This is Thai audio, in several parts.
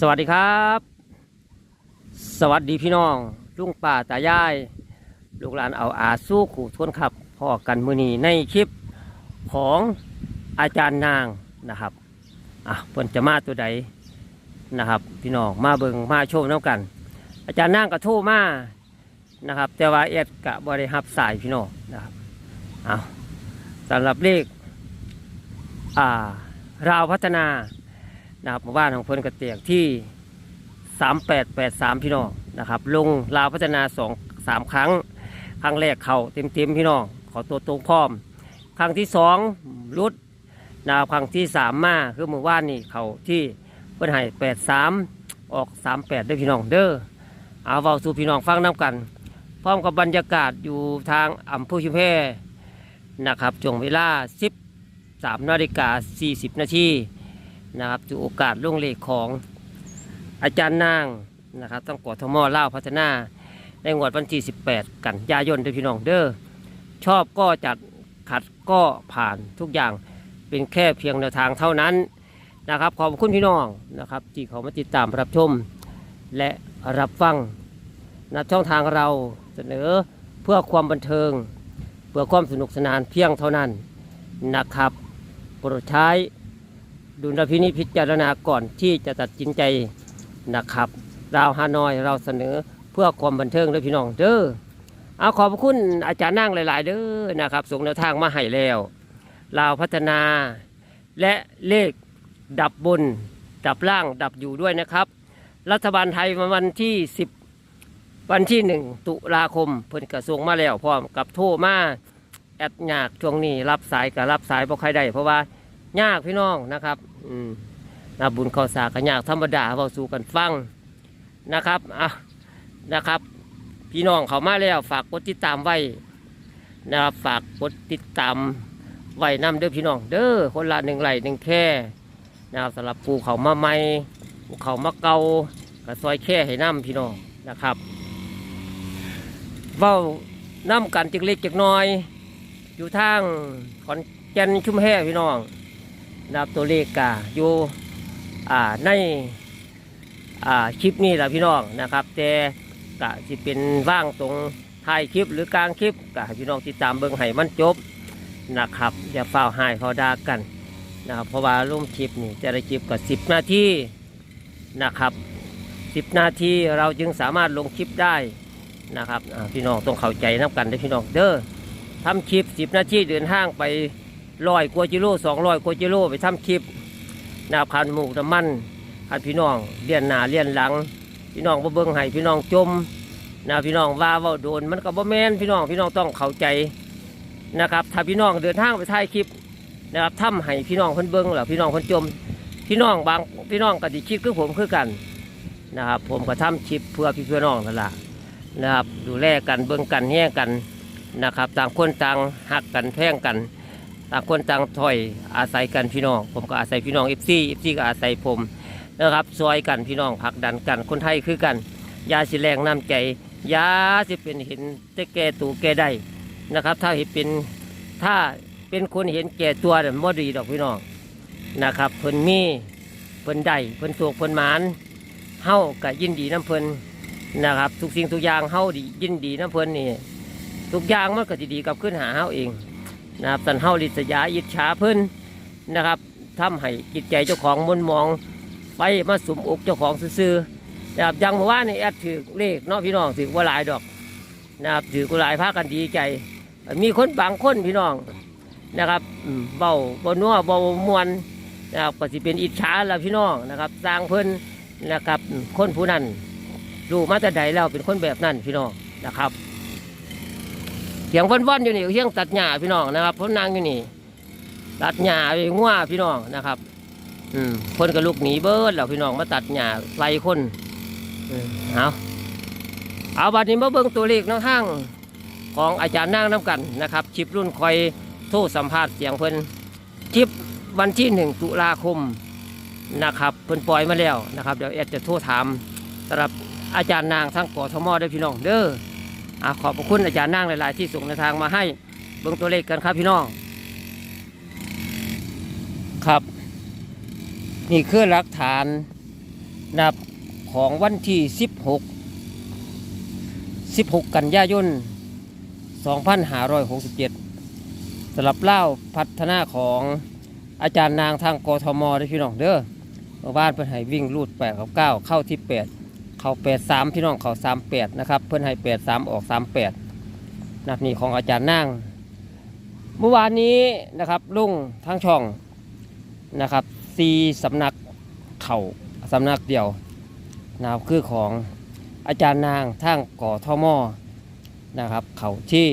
สวัสดีครับ สวัสดีพี่น้อง ลุงป่าตายาย ลูกหลานเอาอาสู้ขู่ทวนขับพ่อกันมือนีในคลิปของอาจารย์นางนะครับอะเพิ่นจะมาตัวใดนะครับ พี่น้องมาเบิงมาชมน้ำกัน อาจารย์นางก็โทรมานะครับ แต่ว่าเอ็ดกะบริหับสายพี่น้องนะครับเอาสำหรับเลขอ่าราวพัฒนา นะครับหมู่บ้านของเพิ่นกระเตียกที่ 3883 พี่น้องนะครับลงลาวพัฒนา2 3 ครั้ง ครั้งแรกเข่าเต็มๆพี่น้องขอตัวตรงพร้อม ครั้งที่สองรุดนะครับครั้งที่สามมาคือหมู่บ้านนี่เขาที่เพิ่นให้83 ออก 38ด้วยพี่น้องเด้อเอาเว้าสู่พี่น้องฟังน้ำกัน พร้อมกับบรรยากาศอยู่ทางอำเภอชุมแพนะครับช่วงเวลา13นาฬิกา40 นาที นะครับถือโอกาสล่วงเลขของอาจารย์นางนะครับต้องกอทมเล่าพัฒนาในงวดวันที่ 18 กันยายนเด้อพี่น้องเด้อชอบก็จัดขัดก็ผ่านทุกอย่างเป็นแค่เพียงแนวทางเท่านั้นนะครับ ขอบคุณพี่น้องนะครับที่เขามาติดตามรับชมและรับฟังนะช่องทางเราเสนอเพื่อความบันเทิง เพื่อความสนุกสนานเพียงเท่านั้นนะครับโปรดใช้ ดุลพินิจพิจารณาก่อนที่จะตัดสินใจนะครับเราฮานอยเราเสนอเพื่อความบันเทิงด้วยพี่น้องเด้อเอาขอบคุณอาจารย์นั่งหลาย ๆ เด้อนะครับส่งแนวทางมาให้แล้วลาพัฒนาและเลขดับบน ดับล่างดับอยู่ด้วยนะครับ รัฐบาลไทยวันที่ 10 วันที่ 1 ตุลาคมเพิ่นกระทรวงมาแล้วพร้อมกับโทรมาแอดยากช่วงนี้รับสายกับรับสายบ่ใครได้เพราะว่า ยากพี่น้องนะครับอืมนาบุญข้าวสากก็ยากธรรมดาเบาสู่กันฟังนะครับอะนะครับ พี่น้องเขามาแล้วฝากกดติดตามไว้นะครับฝากกดติดตามไว้นำเด้อพี่น้อง เด้อคนละหนึ่งไหลหนึ่งแค่นะครับสำหรับปูเขามาใหม่ภูเขามาเกาก็ซอยแค่ให้น้ำพี่น้องนะครับเว้าน้ำกันจึกเล็กจึกน้อย อยู่ทางขอนแก่นชุมแพพี่น้อง นะครับตัวเลขกาอยู่อ่าในอ่าคลิปนี้แหละพี่น้องนะครับ แต่กะสิเป็นว่างตรงท้ายคลิปหรือกลางคลิปกะพี่น้องติดตามเบิ่งให้มันจบนะครับอย่าเฝ้าหายเขาดากันนะครับเพราะว่าร่วมคลิปนี่จะได้คลิปกับสิบนาทีนะครับสิบนาทีเราจึงสามารถลงคลิปได้นะครับพี่น้องต้องเข้าใจนับกันด้อพี่น้องเด้อทำคลิปสิบนาทีเดินห้างไป ร้อยกว่ากิโลสองร้อยกว่ากิโลไปทำคลิปนะครับคันหมูกน้ำมันคันพี่น้องเลี้ยนหน้าเลี้ยนหลัง พี่น้องบ่เบิ่งให้พี่น้องจมนะพี่น้องว่าว่าโดนมันก็บ่แม่นพี่น้องพี่น้องต้องเข้าใจนะครับ ถ้าพี่น้องเดินทางไปถ่ายคลิปนะครับทำให้พี่น้องเพิ่นเบิ่งแล้วพี่น้องเพิ่นจม พี่น้องบางพี่น้องก็สิคิดคือผมคือกันนะครับ ผมก็ทำคลิปเพื่อพี่เพื่อน้องนั่นล่ะนะครับ ดูแลกันเบิ่งกันแย่งกันนะครับ ต่างคนต่างหักกันแพงกัน ต่างคนต่างถอยอาศัยกันพี่น้อง ผมก็อาศัยพี่น้องเอฟซีเอฟซีก็อาศัยผมนะครับซอยกันพี่น้องผักดันกันคนไทยคือกันยาสิแรงน้ำใจยาสิเป็นเห็นแต่แก่ตัวแก่ได้นะครับ ถ้าเห็นเป็นถ้าเป็นคนเห็นแก่ตัวเนี่ยบ่ดีดอกพี่น้องนะครับเพิ่นมีเพิ่นได้เพิ่นโศกเพิ่นหมานเฮาก็ยินดีน้ำเพิ่นนะครับ ทุกสิ่งทุกอย่างเฮาดียินดีน้ำเพิ่นนี่ทุกอย่างมันก็สิดีกับขึ้นหาเฮาเอง นะครับสันเฮาลิษยาอิจฉาเพิ่นนะครับทำให้จิตใจเจ้าของมุนมองไปมาสุมอกเจ้าของซื่อๆนะครับยังเมื่อวานนี่แอดถือเลขเนาะพี่น้องถือว่าหลายดอกนะครับถือว่าหลายพากันดีใจ มีคนบางคนพี่น้องนะครับเบาบานัวเบามวนนะครับก็สิเป็นอิจฉาแล้วพี่น้องนะครับสร้างเพิ่นนะครับคนผู้นั้นรู้มาแต่ใดแล้วเป็นคนแบบนั้นพี่น้องนะครับ เสียงว่อนๆอยู่นี่เสียงตัดหญ้าพี่น้องนะครับเพนนั่งอยู่นี่ ตัดหญ้าไปง่วพี่น้องนะครับ อืมคนกับลูกหนีเบิดแล้วพี่น้องมาตัดหญ้าไล่คนเอาเอาบัดนี้มาเบิ่งตัวเลขน้ำห้างของอาจารย์นั่งน้ำกันนะครับชิปรุ่นคอยโทรสัมภาษณ์เสียงเพิ่นชิปวันที่หนึ่งตุลาคมนะครับเพิ่นปล่อยมาแล้วนะครับเดี๋ยวแอดจะโทรถามสำหรับอาจารย์นางทั้งกทมได้พี่น้องเด้อ อขอบพระคุณอาจารย์นั่งหลาย ๆ ที่ส่งในวทางมาให้เบิ่งตัวเลขกันครับพี่น้อง ครับ นี่คือหลักฐานนับของวันที่ 16 16 กันยายน 2567สำหรับเล่าพัฒนาของอาจารย์นางทางกทมเด้พี่น้องเด้อเมื่อวานเพิ่นให้วิ่งรูด8กับ 9 เข้าที่ 8 เข้า83พี่น้องเข้า38นะครับ เพิ่อนให้83ออก38นับนี่ของอาจารย์นางเมื่อวานนี้นะครับลุงทั้งช่องนะครับซีสำนักเข่าสำนักเดียวนะครับคือของอาจารย์นางทั้งก่อท่อมอนะครับ เขาที่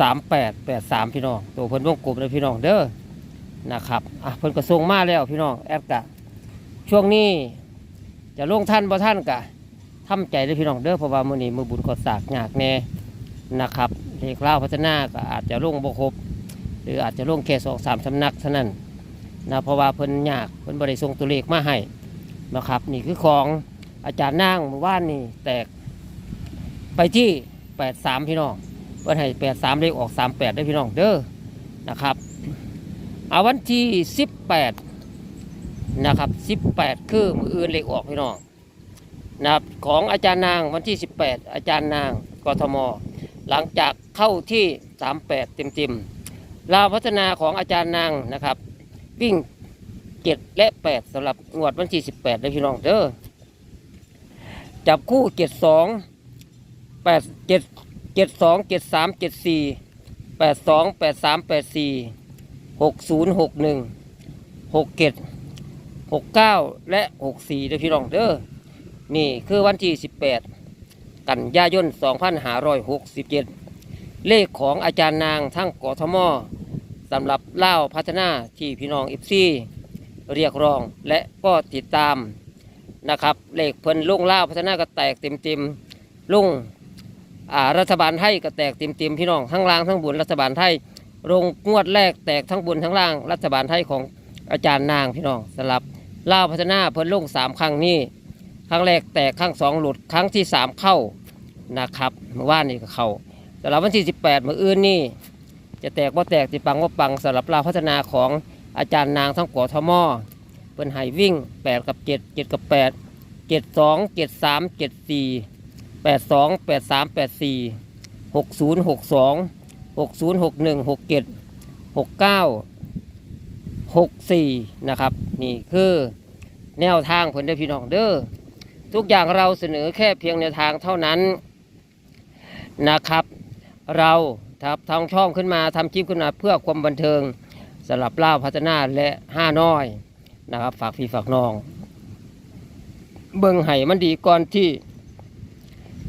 สามแปดแปดสามพี่น้องตัวเพิ่นวงกลมเลยพี่น้องเด้อนะครับอะเพิ่นกระทรงมาแล้วพี่น้องแอดกะช่วงนี้ จะลงท่านบ่ท่านกะทำใจเลยพี่น้องเด้อเพราะว่ามื้อนี้มือบุญขอสากยากแน่นะครับเลขเล่าพัฒนาก็อาจจะลงบครบหรืออาจจะลงแค่สองสามสำนักเท่านั้นนะเพราะว่าเพิ่นยากเพิ่นบริส่งตัวเลขมาให้นะครับ นี่คือของอาจารย์นางเมื่อวานนี่แตก ไปที่แปดสามพี่น้องเพิ่นให้แปดสามเลขออกสามแปดได้พี่น้องเด้อนะครับเอาวันที่สิบแปด นะครับสิบแปดคือมืออื่นเลขออกพี่น้องนะครับของอาจารย์นางวันที่สิบแปดอาจารย์นางกทม หลังจากเข้าที่ 38 เต็มๆลาวพัฒนาของอาจารย์นางนะครับ วิ่ง 7 และ 8สำหรับงวดวันที่ 18เลยพี่น้องเด้อจับคู่ 72 8 7 72 73 74 82 83 84 60 61 67 69และ64เลยพี่น้องเด้อนี่คือวันที่18กันยายน2567เลขของอาจารย์นางทั้งกทมสำหรับเล่าพัฒนาที่พี่น้องอิฟซีเรียกร้องและก็ติดตามนะครับเลขเพิ่นลุงเล่าพัฒนาก็แตกเต็มเต็มลุงอ่ารัฐบาลไทยก็แตกเต็มเต็มพี่น้องทั้งล่างทั้งบนรัฐบาลไทยลงงวดแรกแตกทั้งบนทั้งล่างรัฐบาลไทยของ อาจารย์นางพี่น้องสำหรับเล่าวพัฒนาเพิ่นลงสามครั้งนี้ครั้งแรกแตกครั้งสองหลุดครั้งที่สามเข้านะครับเมื่อวานนี่ก็เข้าสำหรับวันที่ 18มื่ออื่นนี่จะแตกว่าแตกติปังว่าปังสำหรับเราวพัฒนาของอาจารย์นางทั้งกทมเปิ้นให้วิ่ง 8 กับ 7 7 กับ 8 7 2 7 3 7 4 8 2 8 3 8 4 6 0 6 2 6 0 6 1 6 7 6 9 6 4 นะครับ นี่คือแนวทางเพิ่นได้พี่น้องเด้อทุกอย่างเราเสนอแค่เพียงแนวทางเท่านั้นนะครับ เราทับทางช่องขึ้นมาทำคลิปขึ้นมาเพื่อความบันเทิงสำหรับเล่าพัฒนาและห้าน้อยนะครับ ฝากพี่ฝากน้อง เบิ่งไห้มันดีก่อนที่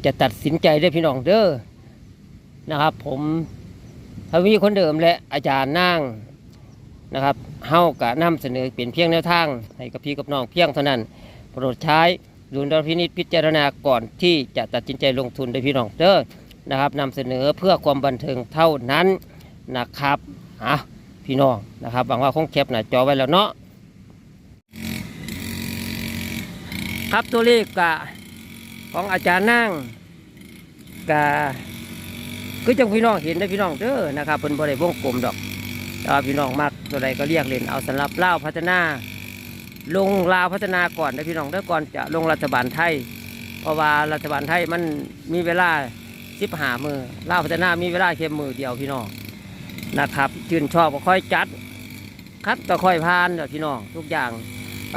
จะตัดสินใจได้พี่น้องเด้อนะครับ ผมทวีคนเดิมและอาจารย์นั่งนะครับ เฮากะนำเสนอเป็นเพียงแนวทางให้กับพี่กับน้องเพียงเท่านั้น โปรดใช้ดุลพินิจพิจารณาก่อนที่จะตัดสินใจลงทุนในพี่น้องเด้อนะครับนำเสนอเพื่อความบันเทิงเท่านั้นนะครับอะพี่น้องนะครับหวังว่าคงแคปหน้าจอไว้แล้วเนาะครับตัวเลขกะของอาจารย์นั่งกะคือจังพี่น้องเห็นได้พี่น้องเด้อนะครับเป็นบริเวณวงกลมดอก แต่ว่าพี่น้องมักตัวใดก็เรียกเล่นเอาสำหรับเล่าวพัฒนา ลงลาวพัฒนาก่อนนะพี่น้องเด้อก่อนจะลงรัฐบาลไทย เพราะว่ารัฐบาลไทยมันมีเวลาสิบหามือลาวพัฒนามีเวลาเค่มือเดียวพี่น้องนะครับชื่นชอบก็ค่อยจัดคัดก็ค่อยพานเด้อพี่น้องทุกอย่าง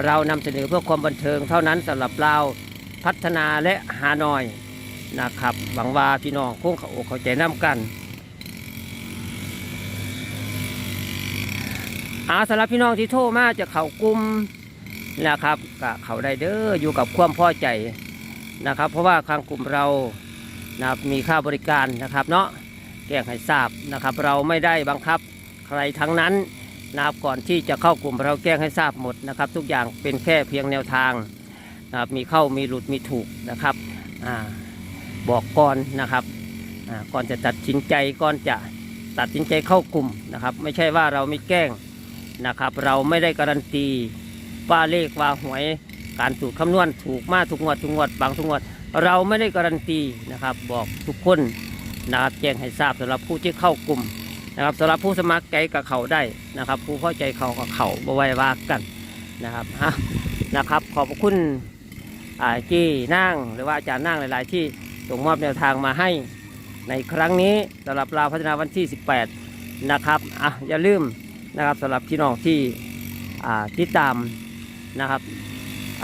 เรานำเสนอเพื่อความบันเทิงเท่านั้นสำหรับเราวพัฒนาและหาหน่อยนะครับหวังว่าพี่น้องคงเข้าอกเข้าใจน้ำกัน อาสำหรับพี่น้องที่โทรมาจะเข้ากลุ่มนะครับก็เขาได้เด้ออยู่กับความพอใจนะครับ เพราะว่าทางกลุ่มเรานะมีค่าบริการนะครับ เนาะแจ้งให้ทราบนะครับ เราไม่ได้บังคับใครทั้งนั้นนะครับก่อนที่จะเข้ากลุ่มเราแจ้งให้ทราบหมดนะครับ ทุกอย่างเป็นแค่เพียงแนวทางนะครับมีเข้ามีหลุดมีถูกนะครับอาบอกก่อนนะครับอ่าก่อนจะตัดสินใจก่อนจะตัดสินใจเข้ากลุ่มนะครับ ไม่ใช่ว่าเราไม่แกล้ง นะครับ เราไม่ได้การันตีว่าเลขว่าหวยการสูตรคำนวณถูกมากทุกงวดทุกงวดบางทุกงวด เราไม่ได้การันตีนะครับ บอกทุกคนนะครับแจ้งให้ทราบสำหรับผู้ที่เข้ากลุ่มนะครับสำหรับผู้สมัครใจกับเขาได้นะครับ ผู้เข้าใจเขากับเขาบ่ไว้ว่ากันนะครับฮะนะครับ ขอบคุณอาจี้นั่งหรือว่าอาจารย์นั่งหลาย ๆ ที่ส่งมอบแนวทางมาให้ในครั้งนี้สำหรับลาพัฒนาวันที่ 18 นะครับอะอย่าลืม นะครับสำหรับพี่น้องที่อ่ติดตามนะครับ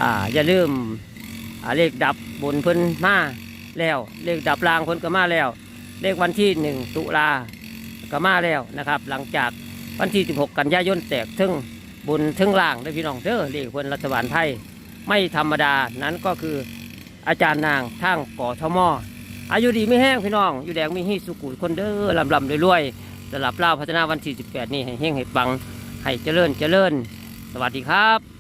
อ่าอย่าลืมเลขดับบนเพิ่นมาแล้วเลขดับรางเพิ่นก็มาแล้ว เลขวันที่ 1 ตุลาก็มาแล้วนะครับ หลังจากวันที่ 16 กันยายนแตกทึ่งบนทึ่งล่างได้พี่น้องเด้อเลขคนรัฐบาลไทยไม่ธรรมดานั้นก็คืออาจารย์นางทางก่อทมอายุดีไม่แห้งพี่น้อง อยู่แดงมีฮีสุกุลคนเด้อลำลำรวยๆ สำหรับเล่าพัฒนาวันที่ 18 นี่ให้เฮงให้ปัง ให้เจริญเจริญ สวัสดีครับ